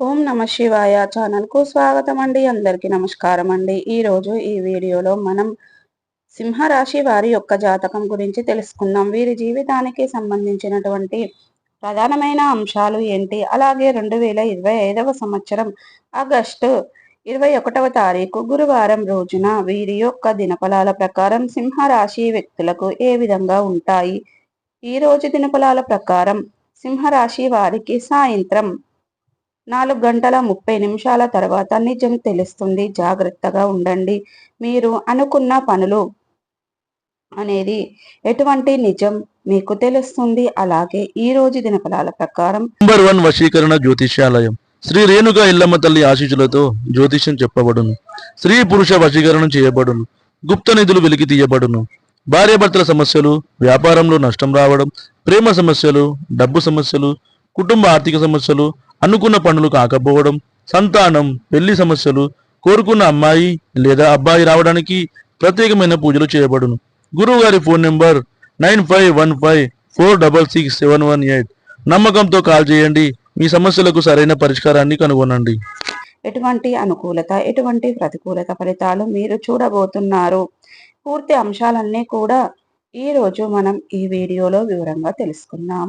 ఓం నమ శివాయ ఛానల్కు స్వాగతం అండి అందరికీ నమస్కారం అండి ఈరోజు ఈ వీడియోలో మనం సింహరాశి వారి యొక్క జాతకం గురించి తెలుసుకుందాం. వీరి జీవితానికి సంబంధించినటువంటి ప్రధానమైన అంశాలు ఏంటి? అలాగే రెండు వేల ఇరవై ఐదవ సంవత్సరం ఆగస్టు ఇరవై ఒకటవ తారీఖు గురువారం రోజున వీరి యొక్క దినఫలాల ప్రకారం సింహరాశి వ్యక్తులకు ఏ విధంగా ఉంటాయి? ఈ రోజు దినఫలాల ప్రకారం సింహరాశి వారికి సాయంత్రం నాలుగు గంటల ముప్పై నిమిషాల తర్వాత నిజం తెలుస్తుంది. జాగ్రత్తగా ఉండండి. మీరు అనుకున్న పనులు అనేది ఎటువంటి నిజం మీకు తెలుస్తుంది. అలాగే ఈ రోజు దినఫలాల ప్రకారం నంబర్ వన్ వశీకరణ జ్యోతిష్యాలయం. శ్రీ రేణుక ఇల్లమ్మ తల్లి ఆశీస్సులతో జ్యోతిష్యం చెప్పబడును. స్త్రీ పురుష వశీకరణం చేయబడును. గుప్త నిధులు వెలికి తీయబడును. భార్యాభర్తల సమస్యలు వ్యాపారంలో నష్టం రావడం ప్రేమ సమస్యలు డబ్బు సమస్యలు కుటుంబ ఆర్థిక సమస్యలు అనుకున్న పనులు కాకపోవడం సంతానం పెళ్ళి సమస్యలు కోరుకున్న అమ్మాయి లేదా అబ్బాయి రావడానికి ప్రత్యేకమైన పూజలు చేయబడును. గురువు గారి phone number nine five one five four double six seven one eight. నమ్మకంతో కాల్ చేయండి మీ సమస్యలకు సరైన పరిష్కారాన్ని కనుగొనండి. ఎటువంటి అనుకూలత ఎటువంటి ప్రతికూలత ఫలితాలు మీరు చూడబోతున్నారు? పూర్తి అంశాలన్నీ కూడా ఈ రోజు మనం ఈ వీడియోలో వివరంగా తెలుసుకుందాం.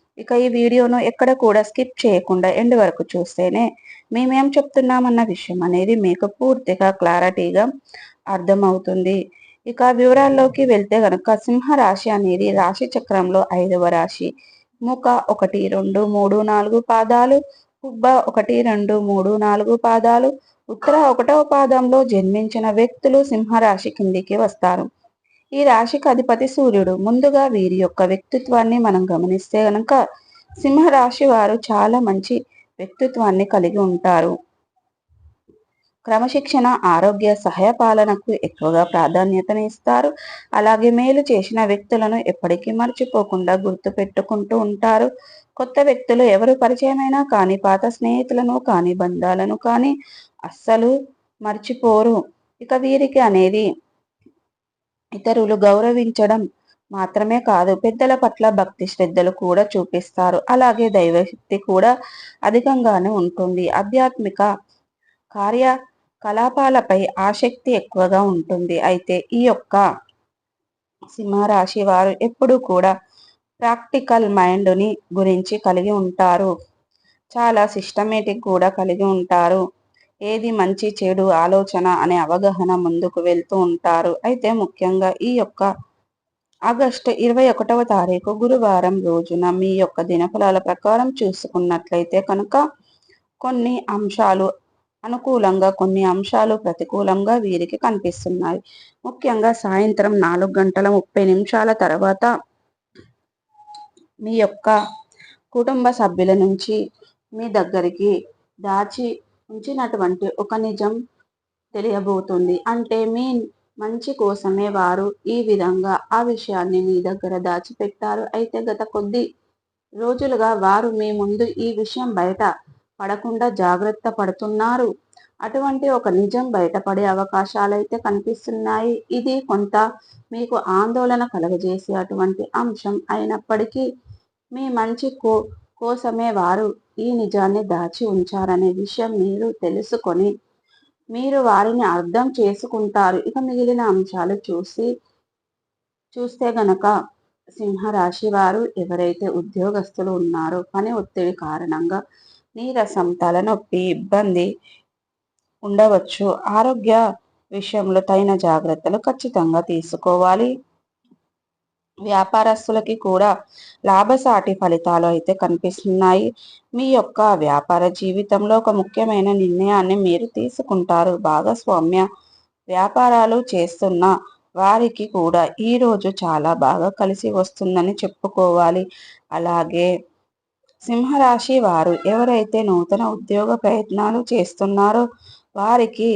ఇక ఈ వీడియోను ఎక్కడ కూడా స్కిప్ చేయకుండా ఎండ్ వరకు చూస్తేనే మేమేం చెప్తున్నామన్న విషయం అనేది మీకు పూర్తిగా క్లారిటీగా అర్థమవుతుంది. ఇక వివరాల్లోకి వెళ్తే గనక సింహరాశి అనేది రాశి చక్రంలో ఐదవ రాశి. ముఖ ఒకటి రెండు మూడు నాలుగు పాదాలు కుబ్బ ఒకటి రెండు మూడు నాలుగు పాదాలు ఉత్తర ఒకటవ పాదంలో జన్మించిన వ్యక్తులు సింహరాశి కిందికి వస్తారు. ఈ రాశికి అధిపతి సూర్యుడు. ముందుగా వీరి యొక్క వ్యక్తిత్వాన్ని మనం గమనిస్తే గనక సింహరాశి వారు చాలా మంచి వ్యక్తిత్వాన్ని కలిగి ఉంటారు. క్రమశిక్షణ ఆరోగ్య సహాయపాలనకు ఎక్కువగా ప్రాధాన్యతను ఇస్తారు. అలాగే మేలు చేసిన వ్యక్తులను ఎప్పటికీ మర్చిపోకుండా గుర్తు పెట్టుకుంటూ ఉంటారు. కొత్త వ్యక్తులు ఎవరు పరిచయమైనా కానీ పాత స్నేహితులను కానీ బంధాలను కానీ అస్సలు మర్చిపోరు. ఇక వీరికి అనేది ఇతరులు గౌరవించడం మాత్రమే కాదు పెద్దల పట్ల భక్తి శ్రద్ధలు కూడా చూపిస్తారు. అలాగే దైవశక్తి కూడా అధికంగానే ఉంటుంది. ఆధ్యాత్మిక కార్యకలాపాలపై ఆసక్తి ఎక్కువగా ఉంటుంది. అయితే ఈ యొక్క సింహరాశి వారు ఎప్పుడూ కూడా ప్రాక్టికల్ మైండ్ని గురించి కలిగి ఉంటారు. చాలా సిస్టమేటిక్ కూడా కలిగి ఉంటారు. ఏది మంచి చెడు ఆలోచన అనే అవగాహన ముందుకు వెళ్తూ ఉంటారు. అయితే ముఖ్యంగా ఈ యొక్క ఆగస్టు ఇరవై ఒకటవ తారీఖు గురువారం రోజున మీ యొక్క దినఫలాల ప్రకారం చూసుకున్నట్లయితే కనుక కొన్ని అంశాలు అనుకూలంగా కొన్ని అంశాలు ప్రతికూలంగా వీరికి కనిపిస్తున్నాయి. ముఖ్యంగా సాయంత్రం నాలుగు గంటల ముప్పై నిమిషాల తర్వాత మీ యొక్క కుటుంబ సభ్యుల నుంచి మీ దగ్గరికి దాచి ఉంచినటువంటి ఒక నిజం తెలియబోతుంది. అంటే మీ మంచి కోసమే వారు ఈ విధంగా ఆ విషయాన్ని మీ దగ్గర దాచిపెట్టారు. అయితే గత కొద్ది రోజులుగా వారు మీ ముందు ఈ విషయం బయట పడకుండా జాగ్రత్త పడుతున్నారు. అటువంటి ఒక నిజం బయటపడే అవకాశాలు అయితే కనిపిస్తున్నాయి. ఇది కొంత మీకు ఆందోళన కలగజేసే అటువంటి అంశం అయినప్పటికీ మీ మంచి కో కోసమే వారు ఈ నిజాన్ని దాచి ఉంచారనే విషయం మీరు తెలుసుకొని మీరు వారిని అర్థం చేసుకుంటారు. ఇక మిగిలిన అంశాలు చూసి చూస్తే గనక సింహరాశి వారు ఎవరైతే ఉద్యోగస్తులు ఉన్నారో పని ఒత్తిడి కారణంగా నీరసం తలనొప్పి ఇబ్బంది ఉండవచ్చు. ఆరోగ్య విషయంలో తగిన జాగ్రత్తలు ఖచ్చితంగా తీసుకోవాలి. వ్యాపారస్తులకి కూడా లాభసాటి ఫలితాలు అయితే కనిపిస్తున్నాయి. మీ యొక్క వ్యాపార జీవితంలో ఒక ముఖ్యమైన నిర్ణయాన్ని మీరు తీసుకుంటారు. భాగస్వామ్య వ్యాపారాలు చేస్తున్న వారికి కూడా ఈ రోజు చాలా బాగా కలిసి వస్తుందని చెప్పుకోవాలి. అలాగే సింహరాశి వారు ఎవరైతే నూతన ఉద్యోగ ప్రయత్నాలు చేస్తున్నారో వారికి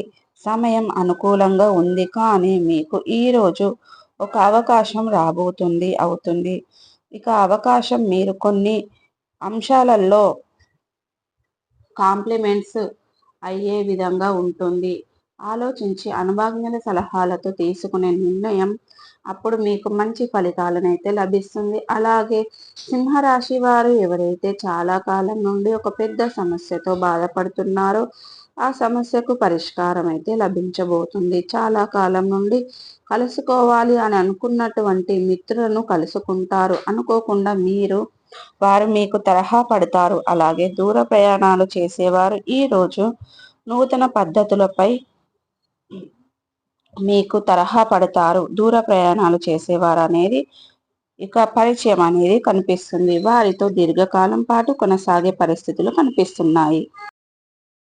సమయం అనుకూలంగా ఉంది. కానీ మీకు ఈరోజు ఒక అవకాశం రాబోతుంది అవుతుంది. ఇక అవకాశం మీరు కొన్ని అంశాలలో కాంప్లిమెంట్స్ అయ్యే విధంగా ఉంటుంది. ఆలోచించి అనుభవజ్ఞుల సలహాలతో తీసుకునే నిర్ణయం అప్పుడు మీకు మంచి ఫలితాలను అయితే లభిస్తుంది. అలాగే సింహరాశి వారు ఎవరైతే చాలా కాలం నుండి ఒక పెద్ద సమస్యతో బాధపడుతున్నారో ఆ సమస్యకు పరిష్కారం అయితే లభించబోతుంది. చాలా కాలం నుండి కలుసుకోవాలి అని అనుకున్నటువంటి మిత్రులను కలుసుకుంటారు. అనుకోకుండా మీరు వారు మీకు తరహా పడతారు. అలాగే దూర ప్రయాణాలు చేసేవారు. ఈరోజు నూతన పద్ధతులపై మీకు తరహా పడతారు. దూర ప్రయాణాలు చేసేవారు అనేది ఇక పరిచయం అనేది కనిపిస్తుంది. వారితో దీర్ఘకాలం పాటు కొనసాగే పరిస్థితులు కనిపిస్తున్నాయి.